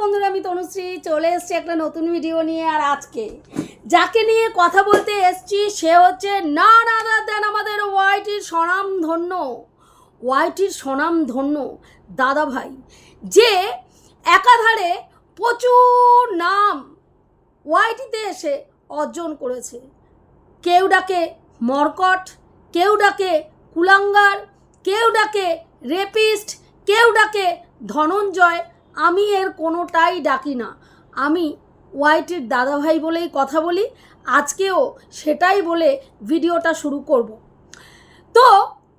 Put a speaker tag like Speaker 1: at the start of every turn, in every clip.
Speaker 1: বন্ধুরা, আমি তনুশ্রী। চলে এসেছি একটা নতুন ভিডিও নিয়ে। আর আজকে যাকে নিয়ে কথা বলতে এসছি, সে হচ্ছে না না দেন আমাদের ওয়াইটির স্বনামধন্য ওয়াইটির স্বনামধন্য দাদা ভাই যে একাধারে প্রচুর নাম ওয়াইটিতে এসে অর্জন করেছে। কেউ ডাকে মরকট, কেউ ডাকে কুলাঙ্গার, কেউ ডাকে রেপিস্ট কেউ ডাকে ধনঞ্জয় আমি এর কোনোটাই ডাকি না। আমি ওয়াইটির দাদাভাই বলেই কথা বলি, আজকেও সেটাই বলে ভিডিওটা শুরু করব। তো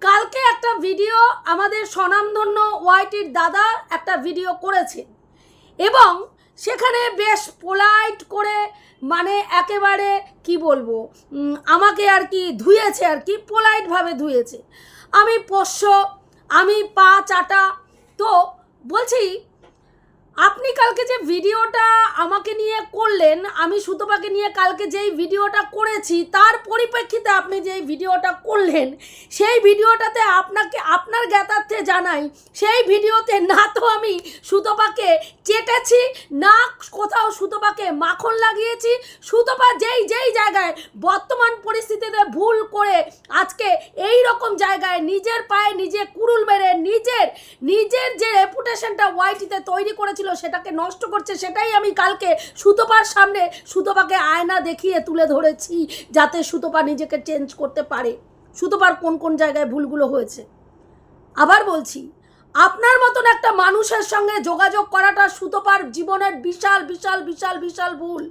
Speaker 1: কালকে একটা ভিডিও আমাদের স্বনামধন্য ওয়াইটির দাদা একটা ভিডিও করেছে এবং সেখানে বেশ পোলাইট করে মানে একেবারে কি বলব আমাকে আর কি ধুয়েছে আর কি পোলাইটভাবে ধুয়েছে। আমি পোষ্য, আমি পা চাটা, তো বলছি আপনি কালকে যে ভিডিওটা আমাকে নিয়ে করলেন, আমি সুতপাকে নিয়ে কালকে যেই ভিডিওটা করেছি, তার পরিপ্রেক্ষিতে আপনি যেই ভিডিওটা করলেন, সেই ভিডিওটাতে আপনাকে, আপনার জ্ঞাতার্থে জানাই, সেই ভিডিওতে না তো আমি সুতপাকে চেটেছি, না কোথাও সুতপাকে মাখন লাগিয়েছি, সুতপা যেই যেই জায়গায় বর্তমান পরিস্থিতিতে ভুল করে আজকে এই রকম জায়গায় নিজের পায়ে নিজে কুড়ুল মেরে নিজের নিজের যে রেপুটেশনটা ওয়াইটিতে তৈরি করেছিল সেটাকে নষ্ট করছে, সেটাই আমি কালকে সুতপার সামনে সুতপাকে আয়না দেখিয়ে তুলে ধরেছি, যাতে সুতপা নিজেকে চেঞ্জ করতে পারে। সুতপার কোন কোন জায়গায় ভুলগুলো হয়েছে? আবার বলছি, আপনার মতন একটা মানুষের সঙ্গে যোগাযোগ করাটা সুতপার জীবনের বিশাল বিশাল বিশাল বিশাল ভুল।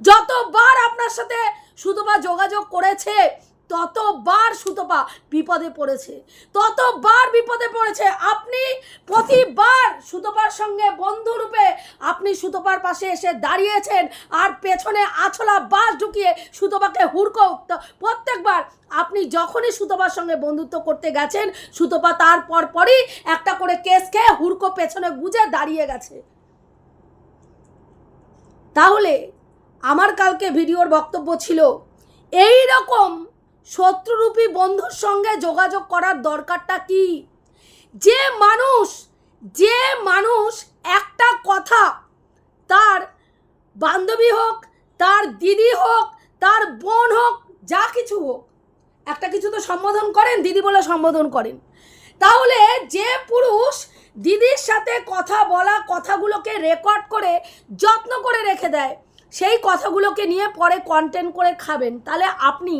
Speaker 1: যতবার আপনার সাথে সুতপা যোগাযোগ করেছে ততবার সুতপা বিপদে পড়েছে, ততবার বিপদে পড়েছে। আপনি প্রতিবার সুতপার সঙ্গে বন্ধুরূপে আপনি সুতপার পাশে এসে দাঁড়িয়েছেন আর পেছনে আছলা বাস ঢুকিয়ে সুতপাকে হুড়কো প্রত্যেকবার আপনি যখনই সুতপার সঙ্গে বন্ধুত্ব করতে গেছেন, সুতপা তার পর পরই একটা করে কেস খেয়ে হুড়কো পেছনে গুজে দাঁড়িয়ে গেছে। তাহলে আমার কালকে ভিডিওর বক্তব্য ছিল এই রকম শত্রুরূপী বন্ধুর সঙ্গে যোগাযোগ করার দরকারটা কি? যে মানুষ যে মানুষ একটা কথা, তার বান্ধবী হোক, তার দিদি হোক, তার বোন হোক, যা কিছু হোক, একটা কিছু তো সম্বোধন করেন, দিদি বলে সম্বোধন করেন। তাহলে যে পুরুষ দিদির সাথে কথা বলা কথাগুলোকে রেকর্ড করে যত্ন করে রেখে দেয় সেই কথাগুলোকে নিয়ে পরে কন্টেন্ট করে খাবেন। তাহলে আপনি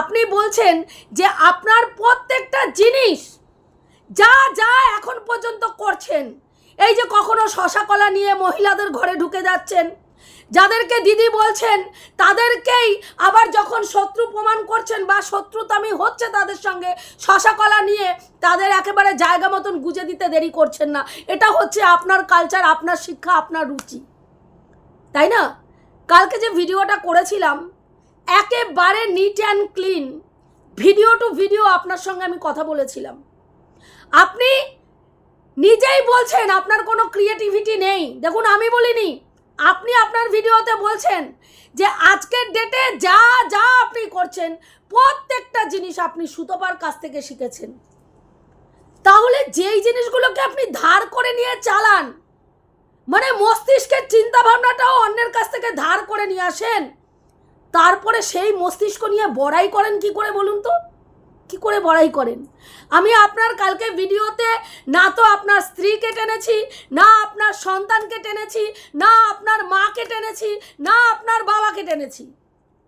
Speaker 1: আপনি বলছেন যে আপনার প্রত্যেকটা জিনিস যা যা এখন পর্যন্ত করছেন, এই যে কখনো শশা কলা নিয়ে মহিলাদের ঘরে ঢুকে যাচ্ছেন, যাদেরকে দিদি বলছেন, তাদেরকেই আবার যখন শত্রু প্রমাণ করছেন বা শত্রুতামি হচ্ছে তাদের সঙ্গে, শশা কলা নিয়ে তাদের একেবারে জায়গা মতন গুজে দিতে দেরি করছেন না। এটা হচ্ছে আপনার কালচার আপনার শিক্ষা, আপনার রুচি। তাই না? কালকে যে ভিডিওটা করেছিলাম, একেবারে neat and clean video to video আপনার সঙ্গে আমি কথা বলেছিলাম। আপনি নিজেই বলছেন আপনার কোনো ক্রিয়েটিভিটি নেই। দেখুন, আমি বলিনি, আপনি আপনার ভিডিওতে বলছেন যে আজকের ডেটে যা যা আপনি করছেন, প্রত্যেকটা জিনিস আপনি সুতপার কাছ থেকে শিখেছেন। তাহলে যেই জিনিসগুলোকে আপনি ধার করে নিয়ে চালান মানে মস্তিষ্কের চিন্তা ভাবনাটাও অন্যের কাছ থেকে ধার করে নিয়ে আসেন। তারপরে সেই মস্তিষ্ক নিয়ে বড়াই করেন কি করে বলুন তো? কি করে বড়াই করেন? আমি আপনার কালকে ভিডিওতে, না তো আপনার স্ত্রীকে টেনেছি, না আপনার সন্তানকে টেনেছি, না আপনার মাকে টেনেছি, না আপনার বাবাকে টেনেছি।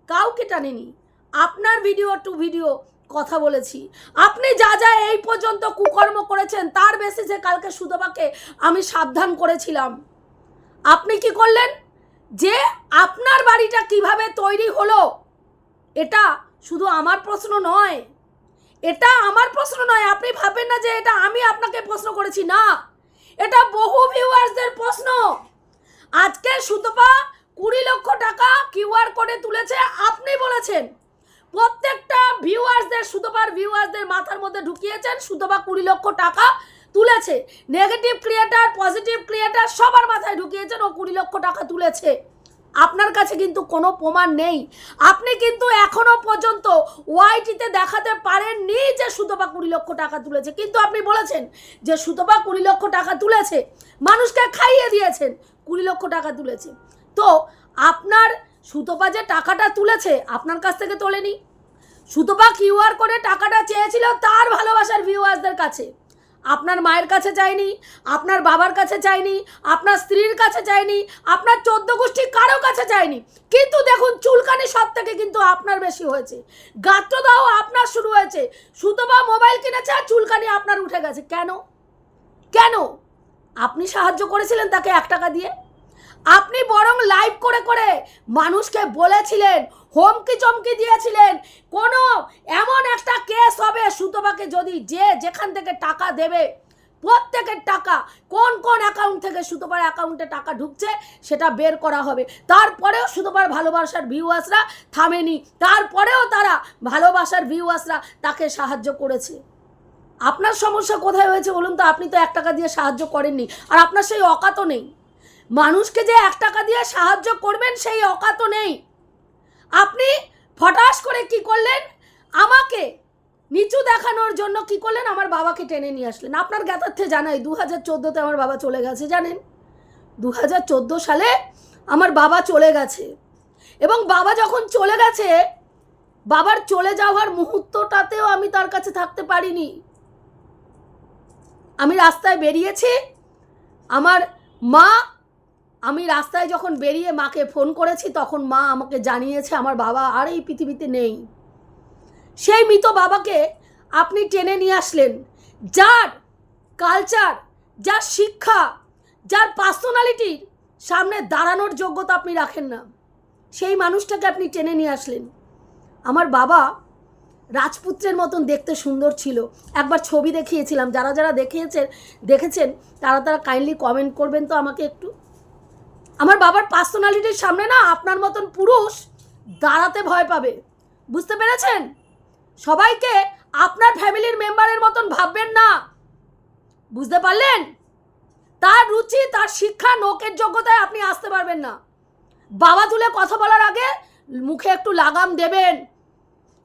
Speaker 1: কাউকে টানেনি। আপনার ভিডিও টু ভিডিও কথা বলেছি। আপনি যা যা এই পর্যন্ত কুকর্ম করেছেন, তার বেসিসে কালকে সুতপাকে আমি সাবধান করেছিলাম। আপনি কি করলেন? যে আপনার বাড়িটা কীভাবে তৈরি হলো, এটা শুধু আমার প্রশ্ন নয়। এটা আমার প্রশ্ন নয়, আপনি ভাবেন না যে এটা আমি আপনাকে প্রশ্ন করেছি, না। এটা বহু ভিউয়ার্সদের প্রশ্ন। আজকে সুতপা কুড়ি লক্ষ টাকা কিউআর কোডে তুলেছে, আপনি বলেছেন। প্রত্যেকটা ভিউয়ার্সদের, সুতপার ভিউয়ার্সদের মাথার মধ্যে ঢুকিয়েছেন, সুতপা কুড়ি লক্ষ টাকা তুলেছে। নেগেটিভ ক্রিয়েটার পজিটিভ ক্রিয়েটার সবার মাথায় ঢুকিয়েছেন, ও কুড়ি লক্ষ টাকা তুলেছে। আপনার কাছে কিন্তু কোনো প্রমাণ নেই। আপনি কিন্তু এখনও পর্যন্ত ওয়াইটিতে দেখাতে পারেননি যে সুতপা কুড়ি লক্ষ টাকা তুলেছে। কিন্তু আপনি বলেছেন যে সুতপা কুড়ি লক্ষ টাকা তুলেছে। মানুষকে খাইয়ে দিয়েছেন, কুড়ি লক্ষ টাকা তুলেছে। তো আপনার সুতপা যে টাকাটা তুলেছে, আপনার কাছ থেকে তোলেনি। সুতপা কিউআর করে টাকাটা চেয়েছিল তার ভালোবাসার ভিউয়ার্সদের কাছে। আপনার মায়ের কাছে চাইনি আপনার বাবার কাছে চাইনি আপনার স্ত্রীর কাছে চাইনি আপনার চোদ্দ গোষ্ঠী কারও কাছে চাইনি কিন্তু দেখুন, চুলকানি সব থেকে কিন্তু আপনার বেশি হয়েছে। গাত্রদাহ আপনার শুরু হয়েছে। সুতপা মোবাইল কিনেছে আর চুলকানি আপনার উঠে গেছে। কেন? কেন? আপনি সাহায্য করেছিলেন তাকে এক টাকা দিয়ে? আপনি বরং লাইভ করে করে মানুষকে বলেছিলেন, হুমকি চমকি দিয়েছিলেন, কোনো এমন একটা কেস হবে সুতপাকে যদি যে যেখান থেকে টাকা দেবে, প্রত্যেকের টাকা, কোন কোন অ্যাকাউন্ট থেকে সুতপার অ্যাকাউন্টে টাকা ঢুকছে সেটা বের করা হবে। তারপরেও সুতপার ভালোবাসার ভিউয়ার্সরা থামেনি, তারপরেও তারা ভালোবাসার ভিউয়ার্সরা তাকে সাহায্য করেছে। আপনার সমস্যা কোথায় হয়েছে বলুন তো? আপনি তো এক টাকা দিয়ে সাহায্য করেননি, আর আপনার সেই অকাতও নেই। মানুষকে যে এক টাকা দিয়ে সাহায্য করবেন, সেই অকাতও নেই। আপনি ফটাস করে কি করলেন? আমাকে নিচু দেখানোর জন্য কি করলেন? আমার বাবাকে টেনে নিয়ে আসলেন। আপনার জ্ঞাতার্থে জানাই দু হাজার চোদ্দোতে আমার বাবা চলে গেছে, জানেন? দু হাজার চোদ্দ সালে আমার বাবা চলে গেছে। এবং বাবা যখন চলে গেছে, বাবার চলে যাওয়ার মুহূর্তটাতেও আমি তার কাছে থাকতে পারিনি। আমি রাস্তায় বেরিয়েছি, আমার মা আমি রাস্তায় যখন বেরিয়ে মাকে ফোন করেছি, তখন মা আমাকে জানিয়েছে, আমার বাবা আর এই পৃথিবীতে নেই। সেই মৃত বাবাকে আপনি টেনে নিয়ে আসলেন। যার কালচার যার শিক্ষা, যার পার্সোনালিটির সামনে দাঁড়ানোর যোগ্যতা আপনি রাখেন না। সেই মানুষটাকে আপনি টেনে নিয়ে আসলেন। আমার বাবা রাজপুত্রের মতন দেখতে সুন্দর ছিল। একবার ছবি দেখিয়েছিলাম। যারা যারা দেখিয়েছেন, দেখেছেন, তারা তারা কাইন্ডলি কমেন্ট করবেন তো আমাকে একটু। আমার বাবার পার্সোনালিটির সামনে না আপনার মতন পুরুষ দাঁড়াতে ভয় পাবে। বুঝতে পেরেছেন? সবাইকে আপনার ফ্যামিলির মেম্বারের মতন ভাববেন না। বুঝতে পারলেন? তার রুচি, তার শিক্ষা, নোকের যোগ্যতায় আপনি আসতে পারবেন না। বাবা তুলে কথা বলার আগে মুখে একটু লাগাম দেবেন।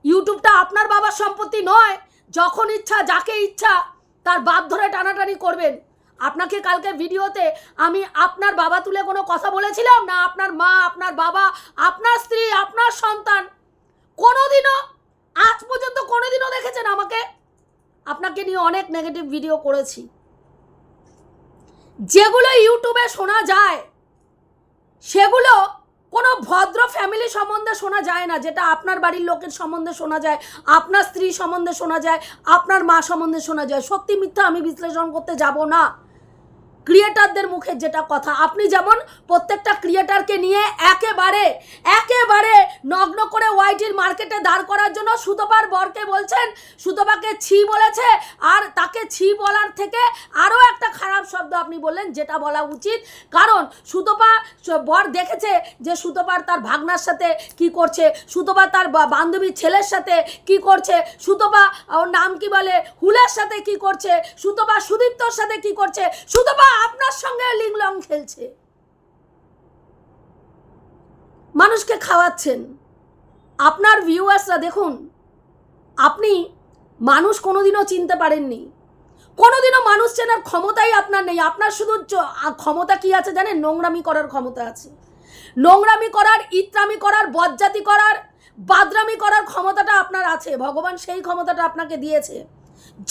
Speaker 1: ইউটিউবটা আপনার বাবার সম্পত্তি নয়, যখন ইচ্ছা, যাকে ইচ্ছা, তার বাপ ধরে টানাটানি করবেন। আপনাকে কালকে ভিডিওতে আমি আপনার বাবা তুলে কোনো কথা বলেছিলাম? না, আপনার মা, আপনার বাবা, আপনার স্ত্রী, আপনার সন্তান। কোনোদিনও, আজ পর্যন্ত কোনোদিনও দেখেছেন আমাকে? আপনাকে নিয়ে অনেক নেগেটিভ ভিডিও করেছি। যেগুলো ইউটিউবে শোনা যায়, সেগুলো কোনো ভদ্র ফ্যামিলি সম্বন্ধে শোনা যায় না, যেটা আপনার বাড়ির লোকের সম্বন্ধে শোনা যায়, আপনার স্ত্রী সম্বন্ধে শোনা যায়, আপনার মা সম্বন্ধে শোনা যায়। সত্যি মিথ্যা আমি বিশ্লেষণ করতে যাব না। ক্রিয়েটারদের মুখে যেটা কথা। আপনি যেমন প্রত্যেকটা ক্রিয়েটারকে নিয়ে একেবারে একেবারে নগ্ন করে ওয়াইটির মার্কেটে দাঁড় করার জন্য সুতপার বরকে বলছেন, সুতপাকে ছি বলেছে, আর তাকে ছি বলার থেকে আরও একটা খারাপ শব্দ আপনি বললেন, যেটা বলা উচিত। কারণ সুতপা বর দেখেছে যে সুতপার তার ভাগনার সাথে কি করছে, সুতপা তার বান্ধবীর ছেলের সাথে কি করছে, সুতপা ওর নাম কি বলে, হুলের সাথে কি করছে, সুতপা সুদীপ্তর সাথে কি করছে, সুতপা আপনার সঙ্গে লিংলং খেলছে। মানুষকে খাওয়াচ্ছেন। আপনার ভিউয়ার্সরা দেখুন, আপনি মানুষ কোনোদিনও চিনতে পারেননি। কোনোদিনও মানুষ চেনার ক্ষমতাই আপনার নেই। আপনার শুধু ক্ষমতা কি আছে জানেন? নোংরামি করার ক্ষমতা আছে। নোংরামি করার, ইত্রামি করার বজ্জাতি করার, বাদরামি করার ক্ষমতাটা আপনার আছে। ভগবান সেই ক্ষমতাটা আপনাকে দিয়েছে।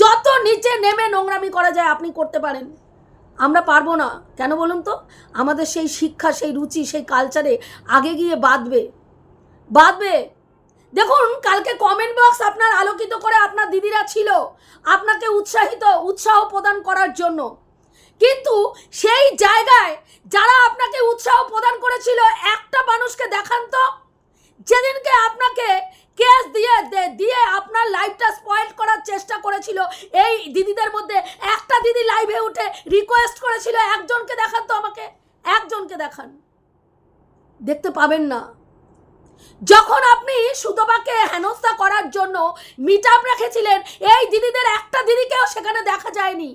Speaker 1: যত নিচে নেমে নোংরামি করা যায়, আপনি করতে পারেন। আমরা পারব না। কেন বলুন তো? আমাদের সেই শিক্ষা, সেই রুচি, সেই কালচারে আগে গিয়ে বাঁধবে। বাঁধবে। দেখুন, কালকে কমেন্ট বক্স আপনার আলোকিত করে আপনার দিদিরা ছিল। আপনাকে উৎসাহিত, উৎসাহ প্রদান করার জন্য। কিন্তু সেই জায়গায় যারা আপনাকে উৎসাহ প্রদান করেছিল, একটা মানুষকে দেখান তো। যেদিনকে আপনাকে কেস দিয়ে দিয়ে আপনার লাইফটা স্পয়েল করার চেষ্টা করেছিল। এই দিদিদের মধ্যে একটা দিদি লাইভে উঠে রিকোয়েস্ট করেছিল, একজনকে দেখান তো আমাকে, একজনকে দেখান। দেখতে পাবেন না। যখন আপনি সুতপাকে হেনস্থা করার জন্য মিট আপ রেখেছিলেন, এই দিদিদের একটা দিদিকেও সেখানে দেখা যায়নি।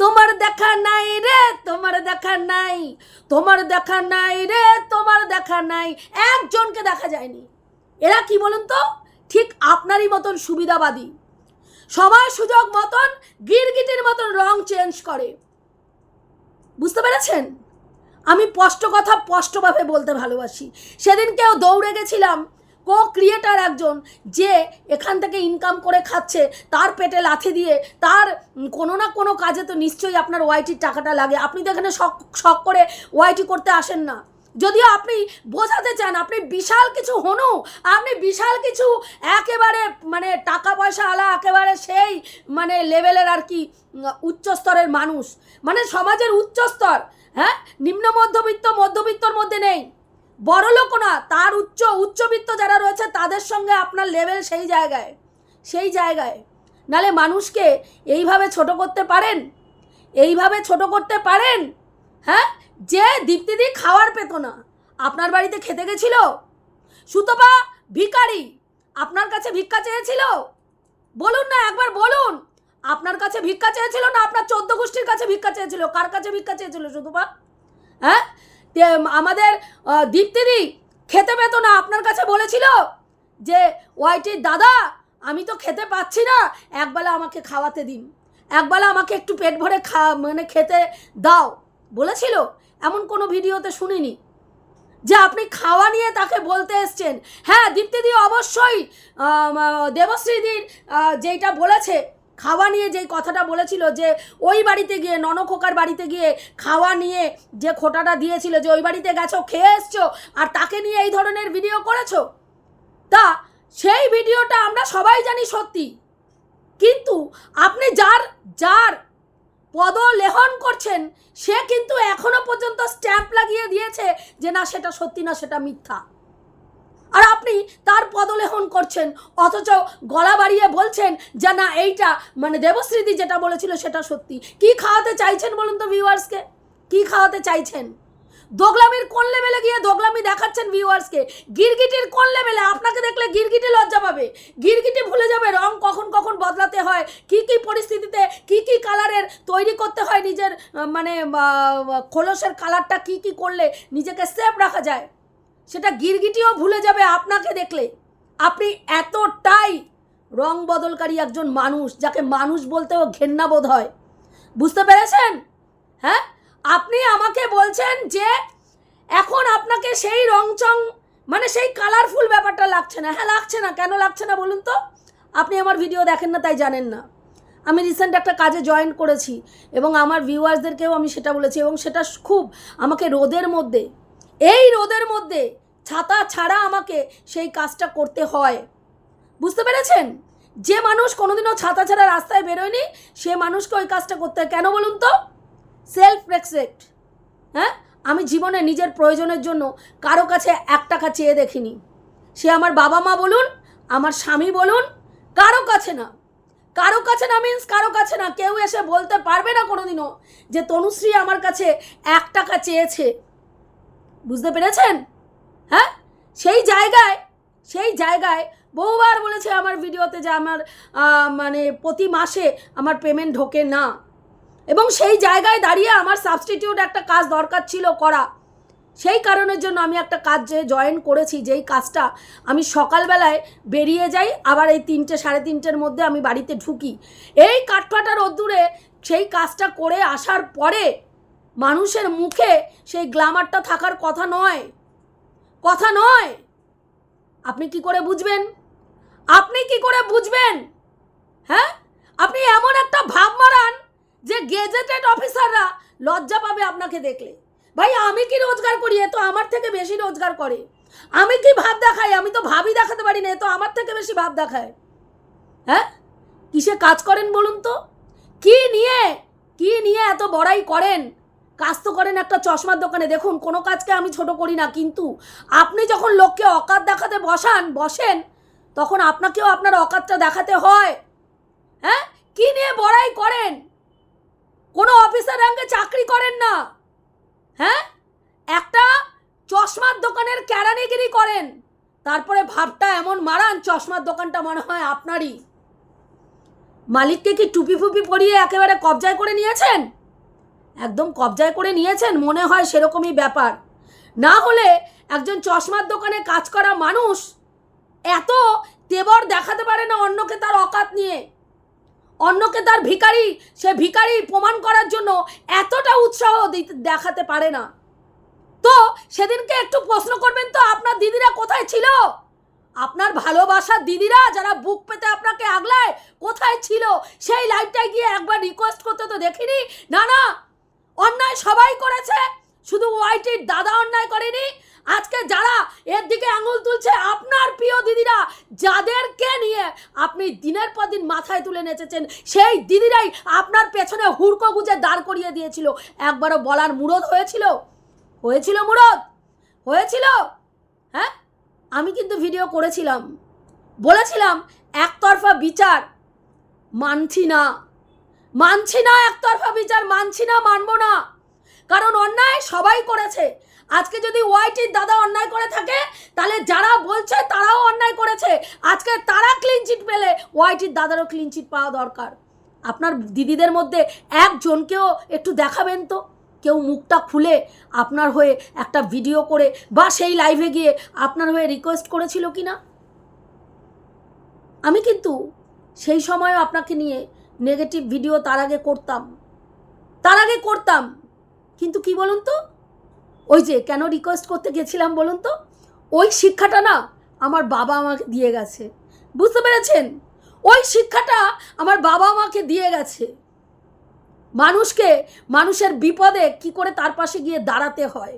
Speaker 1: তোমার দেখা নাই রে, তোমার দেখা নাই, তোমার দেখা নাই রে, তোমার দেখা নাই, একজনকে দেখা যায়নি। এরা কি বলুন তো? ঠিক আপনারই মতন সুবিধাবাদী। সময় সুযোগ মতন, গিরগিটির মতন রং চেঞ্জ করে। বুঝতে পেরেছেন? আমি স্পষ্ট কথা স্পষ্টভাবে বলতে ভালোবাসি। সেদিন কেউ দৌড়ে গেছিলাম কো ক্রিয়েটার একজন, যে এখান থেকে ইনকাম করে খাচ্ছে, তার পেটে লাথি দিয়ে, তার কোনো না কোনো কাজে তো নিশ্চয়ই আপনার ওয়াইটির টাকাটা লাগে। আপনি তো এখানে শখ শখ করে ওয়াইটি করতে আসেন না। যদিও আপনি বোঝাতে চান, আপনি বিশাল কিছু হনু, আপনি বিশাল কিছু একেবারে মানে টাকা পয়সা আলা একেবারে সেই মানে লেভেলের আর কি উচ্চস্তরের মানুষ। মানে সমাজের উচ্চস্তর হ্যাঁ? নিম্ন মধ্যবিত্ত, মধ্যবিত্তর মধ্যে নেই। বড় লোক না, তার উচ্চ, উচ্চবিত্ত যারা রয়েছে, তাদের সঙ্গে আপনার লেভেল সেই জায়গায় সেই জায়গায়। নালে মানুষকে এইভাবে ছোট করতে পারেন? এইভাবে ছোট করতে পারেন? হ্যাঁ? যে দীপ্তিদি খাওয়ার পেত না। আপনার বাড়িতে খেতে গেছিল? সুতপা, ভিখারি, আপনার কাছে ভিক্ষা চেয়েছিল? বলুন না, একবার বলুন। আপনার কাছে ভিক্ষা চেয়েছিল না আপনার চোদ্দ গোষ্ঠীর কাছে ভিক্ষা চেয়েছিল? কার কাছে ভিক্ষা চেয়েছিল সুতপা? হ্যাঁ? আমাদের দীপ্তিদি খেতে পেতো না, আপনার কাছে বলেছিল যে, ওয়াইটির দাদা, আমি তো খেতে পাচ্ছি না, একবেলা আমাকে খাওয়াতে দিন। একবেলা আমাকে একটু পেট ভরে খা মানে খেতে দাও। বলেছিল? এমন কোনো ভিডিওতে শুনিনি। যে আপনি খাওয়া নিয়ে তাকে বলতে এসছেন। হ্যাঁ দীপ্তিদি অবশ্যই। দেবশ্রীদির যেইটা বলেছে, খাওয়া নিয়ে যেই কথাটা বলেছিল যে ওই বাড়িতে গিয়ে, ননখোকার বাড়িতে গিয়ে খাওয়া নিয়ে যে খোটাটা দিয়েছিল যে ওই বাড়িতে গেছো, খেয়ে এসছো, আর তাকে নিয়ে এই ধরনের ভিডিও করেছ? তা সেই ভিডিওটা আমরা সবাই জানি সত্যি। কিন্তু আপনি যার যার পদলেহন করছেন, সে কিন্তু এখনও পর্যন্ত স্ট্যাম্প লাগিয়ে দিয়েছে যে না, সেটা সত্যি না, সেটা মিথ্যা। আর আপনি তার পদলেহন করছেন, অথচ গলা বাড়িয়ে বলছেন যে না, এইটা মানে দেবশ্রীদি যেটা বলেছিল সেটা সত্যি। কি খাওয়াতে চাইছেন বলুন তো ভিউয়ার্সকে কি খাওয়াতে চাইছেন? দোগলামির কোন লেভেলে গিয়ে দোগলামি দেখাচ্ছেন ভিউয়ার্সকে গিরগিটির কোন লেভেলে? আপনাকে দেখলে গিরগিটি লজ্জা পাবে। গিরগিটি ভুলে যাবে রং কখন কখন বদলাতে হয়, কি কি পরিস্থিতিতে কি কি কালারের তৈরি করতে হয় নিজের মানে খোলসের কালারটা কি কি করলে নিজেকে সেফ রাখা যায়। সেটা গিরগিটিও ভুলে যাবে আপনাকে দেখলে। আপনি এতটাই রং বদলকারী একজন মানুষ, যাকে মানুষ বলতেও ঘেন্নাবোধ হয়। বুঝতে পেরেছেন? হ্যাঁ? আপনি আমাকে বলছেন যে এখন আপনাকে সেই রংচং মানে সেই কালারফুল ব্যাপারটা লাগছে না। হ্যাঁ লাগছে না। কেন লাগছে না বলুন তো? আপনি আমার ভিডিও দেখেন না, তাই জানেন না। আমি রিসেন্ট একটা কাজে জয়েন করেছি এবং আমার ভিউয়ার্সদেরকেও আমি সেটা বলেছি এবং সেটা খুব আমাকে রোদের মধ্যে, এই রোদের মধ্যে ছাতা ছাড়া আমাকে সেই কাজটা করতে হয়। বুঝতে পেরেছেন? যে মানুষ কোনোদিনও ছাতা ছাড়া রাস্তায় বেরোয়নি, সে মানুষকে ওই কাজটা করতে হয়। কেন বলুন তো? সেলফ রেসপেক্ট হ্যাঁ? আমি জীবনে নিজের প্রয়োজনের জন্য কারও কাছে এক টাকা চেয়ে দেখিনি। সে আমার বাবা মা বলুন, আমার স্বামী বলুন, কারও কাছে না। কারও কাছে না মিন্স কারও কাছে না। কেউ এসে বলতে পারবে না কোনোদিনও যে তনুশ্রী আমার কাছে এক টাকা চেয়েছে। বুঝতে পেরেছেন? হ্যাঁ? সেই জায়গায় সেই জায়গায় বহুবার বলেছে আমার ভিডিওতে যে আমার মানে প্রতি মাসে আমার পেমেন্ট ঢোকে না। এবং সেই জায়গায় দাঁড়িয়ে আমার সাবস্টিটিউট একটা কাজ দরকার ছিল করা। সেই কারণের জন্য আমি একটা কাজ যে জয়েন করেছি, যেই কাজটা আমি সকালবেলায় বেরিয়ে যাই, আবার এই তিনটে, সাড়ে তিনটের মধ্যে আমি বাড়িতে ঢুকি। এই কাঠফাটা রোদ্দুরে সেই কাজটা করে আসার পরে মানুষের মুখে সেই গ্ল্যামারটা থাকার কথা নয়। কথা নয়। আপনি কি করে বুঝবেন? আপনি কি করে বুঝবেন? হ্যাঁ? আপনি এমন একটা ভাব মারান যে গেজেটেড অফিসাররা লজ্জা পাবে আপনাকে দেখলে। ভাই, আমি কি রোজগার করি? এ তো আমার থেকে বেশি রোজগার করে। আমি কি ভাব দেখাই? আমি তো ভাবই দেখাতে পারি না, এ তো আমার থেকে বেশি ভাব দেখায়। হ্যাঁ? কিসে কাজ করেন বলুন তো? কি নিয়ে? কি নিয়ে এত বড়াই করেন? কাজ তো করেন একটা চশমার দোকানে। দেখুন, কোনো কাজকে আমি ছোট করি না, কিন্তু আপনি যখন লোককে অকাত দেখাতে বসান, বসেন, তখন আপনাকেও আপনার অকাতটা দেখাতে হয়। হ্যাঁ? কি নিয়ে বড়াই করেন? কোনো অফিসার র্যাঙ্কে চাকরি করেন না। হ্যাঁ? একটা চশমার দোকানের ক্যারানিগিরি করেন। তারপরে ভাবটা এমন মারান, চশমার দোকানটা মনে হয় আপনারই। মালিককে কি টুপি ফুপি পরিয়ে একেবারে কবজায় করে নিয়েছেন? একদম কবজায় করে নিয়েছেন, মনে হয় সেরকমই ব্যাপার। না হলে একজন চশমার দোকানে কাজ করা মানুষ এত তেবর দেখাতে পারে না অন্যকে তার অকাত নিয়ে। অন্যকে তার ভিখারি, সে ভিখারি প্রমাণ করার জন্য এতটা উৎসাহ দেখাতে পারে না। তো সেদিনকে একটু প্রশ্ন করবেন তো, আপনার দিদিরা কোথায় ছিল? আপনার ভালোবাসার দিদিরা যারা বুক পেতে আপনাকে আগলায় কোথায় ছিল? সেই লাইভটায় গিয়ে একবার রিকোয়েস্ট করতে তো দেখিনি। না না, অন্যায় সবাই করেছে, শুধু ওয়াইটির দাদা অন্যায় করেনি আজকে যারা এর দিকে আঙুল তুলছে আপনার প্রিয় দিদিরা, যাদেরকে নিয়ে আপনি দিনের পর দিন মাথায় তুলে নেচেছেন, সেই দিদিরাই আপনার পেছনে হুড়কো গুজে দাঁড় করিয়ে দিয়েছিল। একবারও বলার মুরদ হয়েছিল? হয়েছিল মুরদ? হয়েছিল? হ্যাঁ? আমি কিন্তু ভিডিও করেছিলাম। বলেছিলাম, একতরফা বিচার মানছি না। মানছি না একতরফা বিচার, মানছি না, মানবো না। কারণ অন্যায় সবাই করেছে। আজকে যদি ওয়াইটির দাদা অন্যায় করে থাকে, তাহলে যারা বলছে তারাও অন্যায় করেছে। আজকে তারা ক্লিন চিট পেলে ওয়াইটির দাদারও ক্লিন চিট পাওয়া দরকার। আপনার দিদিদের মধ্যে একজনকেও একটু দেখাবেন তো। কেউ মুখটা খুলে আপনার হয়ে একটা ভিডিও করে বা সেই লাইভে গিয়ে আপনার হয়ে রিকোয়েস্ট করেছিল কি না আমি কিন্তু সেই সময়ও আপনাকে নিয়ে নেগেটিভ ভিডিও তার আগে করতাম। তার আগে করতাম। কিন্তু কি বলুন তো? ওই যে কেন রিকোয়েস্ট করতে গেছিলাম বলুন তো? ওই শিক্ষাটা না আমার বাবা আমাকে দিয়ে গেছে। বুঝতে পেরেছেন? ওই শিক্ষাটা আমার বাবা মাকে দিয়ে গেছে। মানুষকে, মানুষের বিপদে কি করে তার পাশে গিয়ে দাঁড়াতে হয়?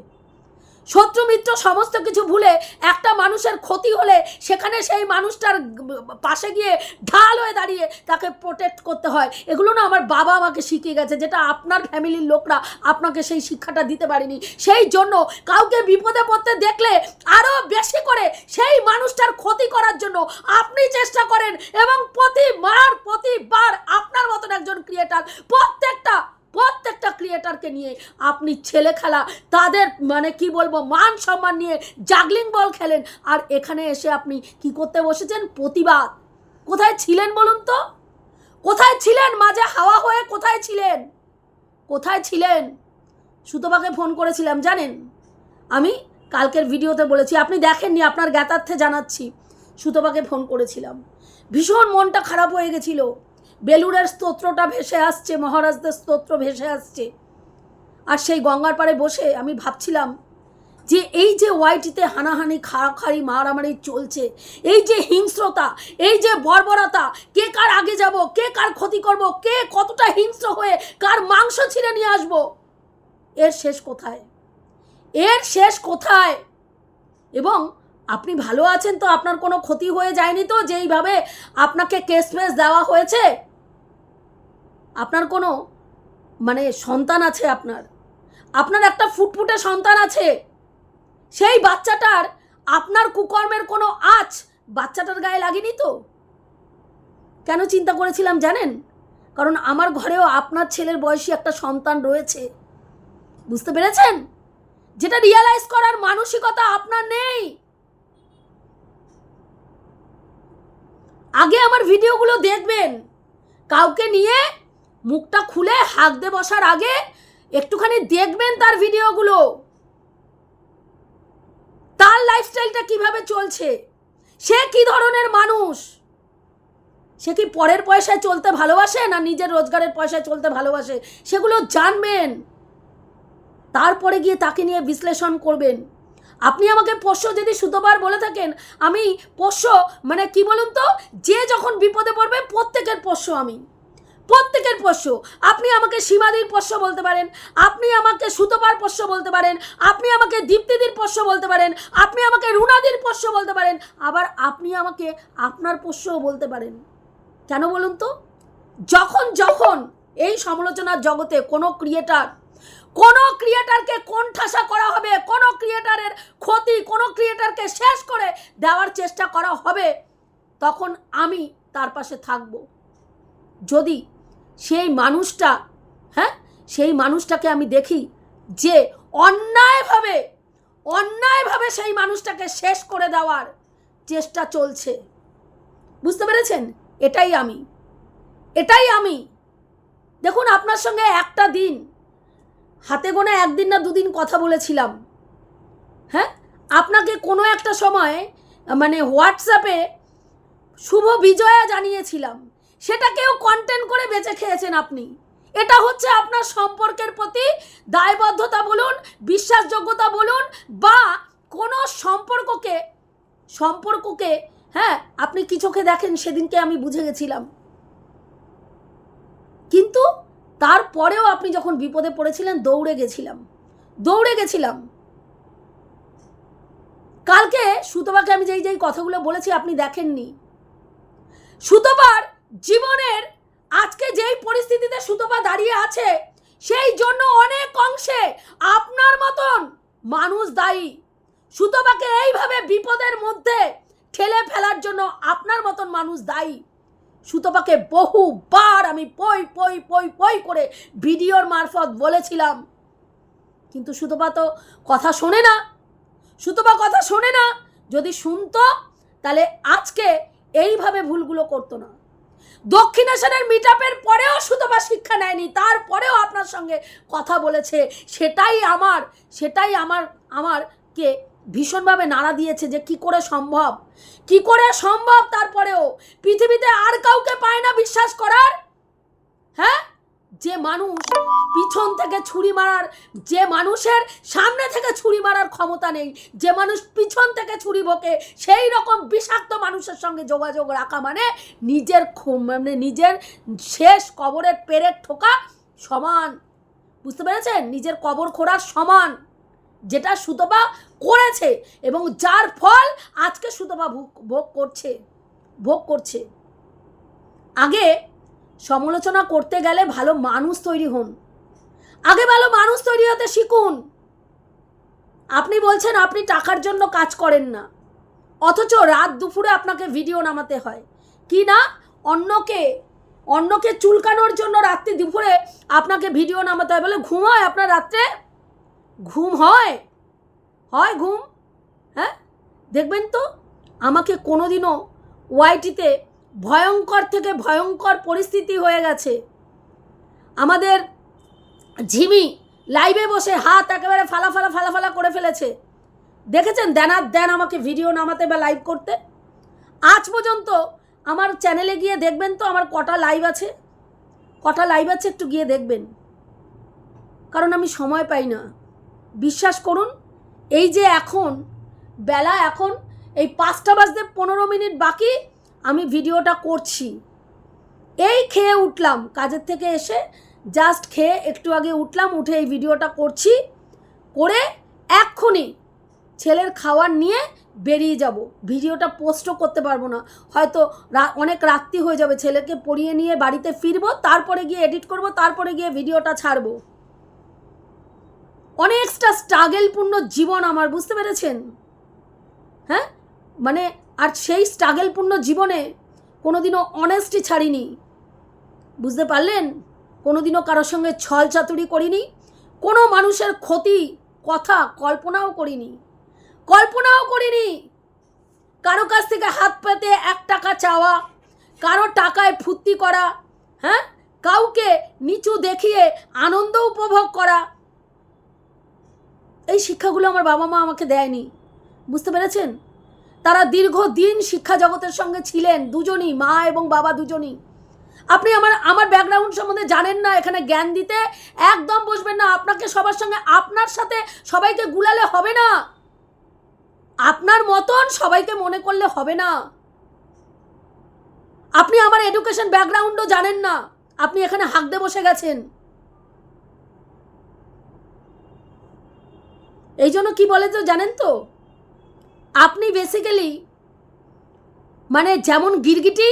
Speaker 1: শত্রু মিত্র সমস্ত কিছু ভুলে একটা মানুষের ক্ষতি হলে সেখানে সেই মানুষটার পাশে গিয়ে ঢাল হয়ে দাঁড়িয়ে তাকে প্রোটেক্ট করতে হয়। এগুলো না আমার বাবা আমাকে শিখিয়ে গেছে, যেটা আপনার ফ্যামিলির লোকরা আপনাকে সেই শিক্ষাটা দিতে পারেনি। সেই জন্য কাউকে বিপদে পড়তে দেখলে আরও বেশি করে সেই মানুষটার ক্ষতি করার জন্য আপনি চেষ্টা করেন এবং প্রতিবার প্রতিবার আপনার মতন একজন ক্রিয়েটার প্রত্যেকটা প্রত্যেকটা ক্রিয়েটারকে নিয়ে আপনি ছেলে খেলা, তাদের মানে কি বলব, মান সম্মান নিয়ে জাগলিং বল খেলেন। আর এখানে এসে আপনি কি করতে বসেছেন? প্রতিবাদ। কোথায় ছিলেন বলুন তো? কোথায় ছিলেন? মাঝে হাওয়া হয়ে কোথায় ছিলেন? কোথায় ছিলেন? সুতোবাকে ফোন করেছিলাম, জানেন? আমি কালকের ভিডিওতে বলেছি, আপনি দেখেননি, আপনার জ্ঞাতার্থে জানাচ্ছি। সুতোবাকে ফোন করেছিলাম। ভীষণ মনটা খারাপ হয়ে গেছিল। বেলুড়ের স্তোত্রটা ভেসে আসছে, মহারাজদের স্তোত্র ভেসে আসছে। আর সেই গঙ্গার পাড়ে বসে আমি ভাবছিলাম যে এই যে ওয়াইটিতে হানাহানি, খাড়াখাড়ি, মারামারি চলছে, এই যে হিংস্রতা, এই যে বর্বরতা, কে কার আগে যাব, কে কার ক্ষতি করব, কে কতটা হিংস্র হয়ে কার মাংস ছিঁড়ে নিয়ে আসব, এর শেষ কোথায়? এর শেষ কোথায়? এবং আপনি ভালো আছেন তো, আপনার কোনো ক্ষতি হয়ে যায়নি তো, যেইভাবে আপনাকে কেস ফেস দেওয়া হয়েছে? আপনার কোনো মানে সন্তান আছে আপনার? আপনার একটা ফুটফুটে সন্তান আছে। সেই বাচ্চাটার আপনার কুকর্মের কোনো আঁচ বাচ্চাটার গায়ে লাগেনি তো? কেন চিন্তা করেছিলাম জানেন? কারণ আমার ঘরেও আপনার ছেলের বয়সী একটা সন্তান রয়েছে। বুঝতে পেরেছেন? যেটা রিয়ালাইজ করার মানসিকতা আপনার নেই। আগে আমার ভিডিওগুলো দেখবেন। কাউকে নিয়ে মুখটা খুলে হাঁকতে বসার আগে একটুখানি দেখবেন তার ভিডিওগুলো। তার লাইফস্টাইলটা কীভাবে চলছে? সে কি ধরনের মানুষ? সে কি পরের পয়সায় চলতে ভালোবাসে না নিজের রোজগারের পয়সায় চলতে ভালোবাসে? সেগুলো জানবেন। তারপরে গিয়ে তাকে নিয়ে বিশ্লেষণ করবেন। আপনি আমাকে পোষ্য যদি সুতোবার বলে থাকেন, আমি পোষ্য মানে কি বলুন তো? যে যখন বিপদে পড়বে প্রত্যেকের পোষ্য আমি। প্রত্যেকের পোষ্য আপনি আমাকে সীমাদির পোষ্য বলতে পারেন, আপনি আমাকে সুতোপার পোষ্য বলতে পারেন, আপনি আমাকে দীপ্তিদির পোষ্য বলতে পারেন, আপনি আমাকে রুনাদির পোষ্য বলতে পারেন, আবার আপনি আমাকে আপনার পোষ্যও বলতে পারেন। কেন বলুন তো? যখন যখন এই সমালোচনার জগতে কোনো ক্রিয়েটার, কোনো ক্রিয়েটারকে কোন ঠাসা করা হবে, কোনো ক্রিয়েটারের ক্ষতি, কোনো ক্রিয়েটারকে শেষ করে দেওয়ার চেষ্টা করা হবে, তখন আমি তার পাশে থাকব। যদি সেই মানুষটা হ্যাঁ? সেই মানুষটাকে আমি দেখি যে অন্যায়ভাবে অন্যায়ভাবে সেই মানুষটাকে শেষ করে দেওয়ার চেষ্টা চলছে। বুঝতে পেরেছেন? এটাই আমি। এটাই আমি। দেখুন, আপনার সঙ্গে একটা দিন, হাতে গোনা একদিন না দুদিন কথা বলেছিলাম হ্যাঁ? আপনাকে কোনো একটা সময় মানে হোয়াটসঅ্যাপে শুভ বিজয়া জানিয়েছিলাম। সেটাকেও কন্টেন্ট করে বেঁচে খেয়েছেন আপনি। এটা হচ্ছে আপনার সম্পর্কের প্রতি দায়বদ্ধতা বলুন, বিশ্বাসযোগ্যতা বলুন, বা কোনো সম্পর্ককে সম্পর্ককে হ্যাঁ আপনি কি চোখে দেখেন সেদিনকে আমি বুঝে গেছিলাম। কিন্তু তারপরেও আপনি যখন বিপদে পড়েছিলেন, দৌড়ে গেছিলাম। দৌড়ে গেছিলাম। কালকে সুতপাকে আমি যেই যেই কথাগুলো বলেছি, আপনি দেখেননি। সুতপার জীবনের আজকে যেই পরিস্থিতিতে সুতপা দাঁড়িয়ে আছে, সেই জন্য অনেক অংশে আপনার মতন মানুষ দায়ী। সুতপাকে এইভাবে বিপদের মধ্যে ঠেলে ফেলার জন্য আপনার মতন মানুষ দায়ী। সুতপাকে বহুবার আমি পই পই পই পই করে ভিডিওর মারফত বলেছিলাম। কিন্তু সুতপা তো কথা শোনে না। সুতপা কথা শোনে না। যদি শুনতো, তাহলে আজকে এইভাবে ভুলগুলো করতো না। দক্ষিণেশ্বরের মিট আপের পরেও সুতপা শিক্ষা নেয়নি, তারপরেও আপনার সঙ্গে কথা বলেছে। সেটাই আমার সেটাই আমার, আমারকে ভীষণভাবে নাড়া দিয়েছে যে কি করে সম্ভব, কি করে সম্ভব তারপরেও পৃথিবীতে আর কাউকে পায় না বিশ্বাস করার? হ্যাঁ? যে মানুষ পিছন থেকে ছুরি মারার, যে মানুষের সামনে থেকে ছুরি মারার ক্ষমতা নেই, যে মানুষ পিছন থেকে ছুরি বকে, সেই রকম বিষাক্ত মানুষের সঙ্গে যোগাযোগ রাখা মানে নিজের মানে নিজের শেষ কবরের পেরেক ঠোকা সমান। বুঝতে পেরেছেন? নিজের কবর খোঁড়ার সমান, যেটা সুতপা করেছে এবং যার ফল আজকে সুতপা ভোগ- ভোগ করছে ভোগ করছে। আগে সমালোচনা করতে গেলে ভালো মানুষ তৈরি হন। আগে ভালো মানুষ তৈরি হতে শিখুন। আপনি বলছেন আপনি টাকার জন্য কাজ করেন না। অথচ রাত দুপুরে আপনাকে ভিডিও নামাতে হয়। কি না? অন্যকে অন্যকে চুলকানোর জন্য রাত্রি দুপুরে আপনাকে ভিডিও নামাতে হয় বলে ঘুম হয় আপনার রাত্রে? ঘুম হয়? হয় ঘুম? হ্যাঁ? দেখবেন তো? আমাকে কোনোদিনও ওয়াইটিতে ভয়ঙ্কর থেকে ভয়ঙ্কর পরিস্থিতি হয়ে গেছে। আমাদের ঝিমি লাইভে বসে হাত একেবারে ফালা ফালা ফালা ফালা করে ফেলেছে। দেখেছেন? দেনার দেন আমাকে ভিডিও নামাতে বা লাইভ করতে। আজ পর্যন্ত আমার চ্যানেলে গিয়ে দেখবেন তো আমার কটা লাইভ আছে। কটা লাইভ আছে একটু গিয়ে দেখবেন। কারণ আমি সময় পাই না। বিশ্বাস করুন, এই যে এখন, বেলা এখন, এই পাঁচটা বাজতে পনেরো মিনিট বাকি। আমি ভিডিওটা করছি। এই খেয়ে উঠলাম, কাজের থেকে এসে জাস্ট খেয়ে একটু আগে উঠলাম, উঠে এই ভিডিওটা করছি। করে এক্ষুনি ছেলের খাবার নিয়ে বেরিয়ে যাব। ভিডিওটা পোস্টও করতে পারব না। হয়তো অনেক রাত্রি হয়ে যাবে ছেলেকে পড়িয়ে নিয়ে বাড়িতে ফিরবো, তারপরে গিয়ে এডিট করব, তারপরে গিয়ে ভিডিওটা ছাড়বো। অনেকটা স্ট্রাগেলপূর্ণ জীবন আমার, বুঝতে পেরেছেন? হ্যাঁ? মানে আর সেই স্ট্রাগেলপূর্ণ জীবনে কোনোদিনও অনেস্টি ছাড়িনি। বুঝতে পারলেন? কোনোদিনও কারোর সঙ্গে ছল চাতুরি করিনি, কোনো মানুষের ক্ষতি কথা কল্পনাও করিনি কল্পনাও করিনি। কারও কাছ থেকে হাত পেতে এক টাকা চাওয়া, কারও টাকায় ফুর্তি করা হ্যাঁ? কাউকে নিচু দেখিয়ে আনন্দ উপভোগ করা। এই শিক্ষাগুলো আমার বাবা মা আমাকে দেয়নি। বুঝতে পেরেছেন? তারা দীর্ঘদিন শিক্ষা জগতের সঙ্গে ছিলেন, দুজনই, মা এবং বাবা দুজনই। আপনি আমার আমার ব্যাকগ্রাউন্ড সম্বন্ধে জানেন না, এখানে জ্ঞান দিতে একদম বসবেন না। আপনাকে সবার সঙ্গে আপনার সাথে সবাইকে গুলালে হবে না। আপনার মতন সবাইকে মনে করলে হবে না। আপনি আমার এডুকেশন ব্যাকগ্রাউন্ডও জানেন না। আপনি এখানে হাঁকতে বসে গেছেন। এই জন্য কি বলে তো জানেন তো? আপনি বেসিক্যালি মানে যেমন গিরগিটি,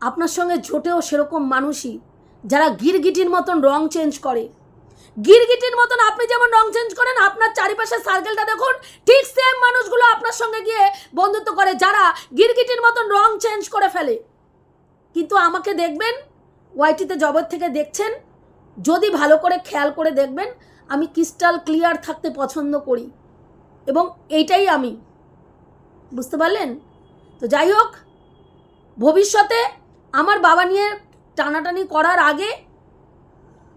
Speaker 1: আপনার সঙ্গে জোটেও সেরকম মানুষই, যারা গিরগিটির মতন রং চেঞ্জ করে। গিরগিটির মতন আপনি যেমন রং চেঞ্জ করেন, আপনার চারিপাশের সার্কেলটা দেখুন, ঠিক সেম মানুষগুলো আপনার সঙ্গে গিয়ে বন্ধুত্ব করে, যারা গিরগিটির মতন রং চেঞ্জ করে ফেলে। কিন্তু আমাকে দেখবেন ওয়াইটিতে জগৎ থেকে দেখছেন, যদি ভালো করে খেয়াল করে দেখবেন, আমি ক্রিস্টাল ক্লিয়ার থাকতে পছন্দ করি। এবং এইটাই আমি। বুঝতে পারলেন? তো যাই হোক, ভবিষ্যতে আমার বাবা নিয়ে টানাটানি করার আগে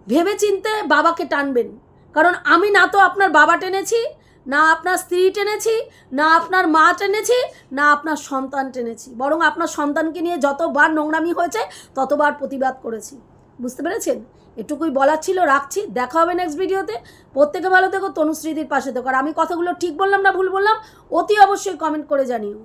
Speaker 1: ভেবে চিনতে বাবাকে টানবেন। কারণ আমি না তো আপনার বাবা টেনেছি, না আপনার স্ত্রী টেনেছি, না আপনার মা টেনেছি, না আপনার সন্তান টেনেছি। বরং আপনার সন্তানকে নিয়ে যতবার নোংরামি হয়েছে, ততবার প্রতিবাদ করেছি। বুঝতে পেরেছেন? এটুকুই বলার ছিল, রাখছি। দেখা হবে নেক্সট ভিডিওতে প্রত্যেকে ভালো থেকো, তনুশ্রীদির পাশে থেকো। আর আমি কথাগুলো ঠিক বললাম না ভুল বললাম, অতি অবশ্যই কমেন্ট করে জানিও।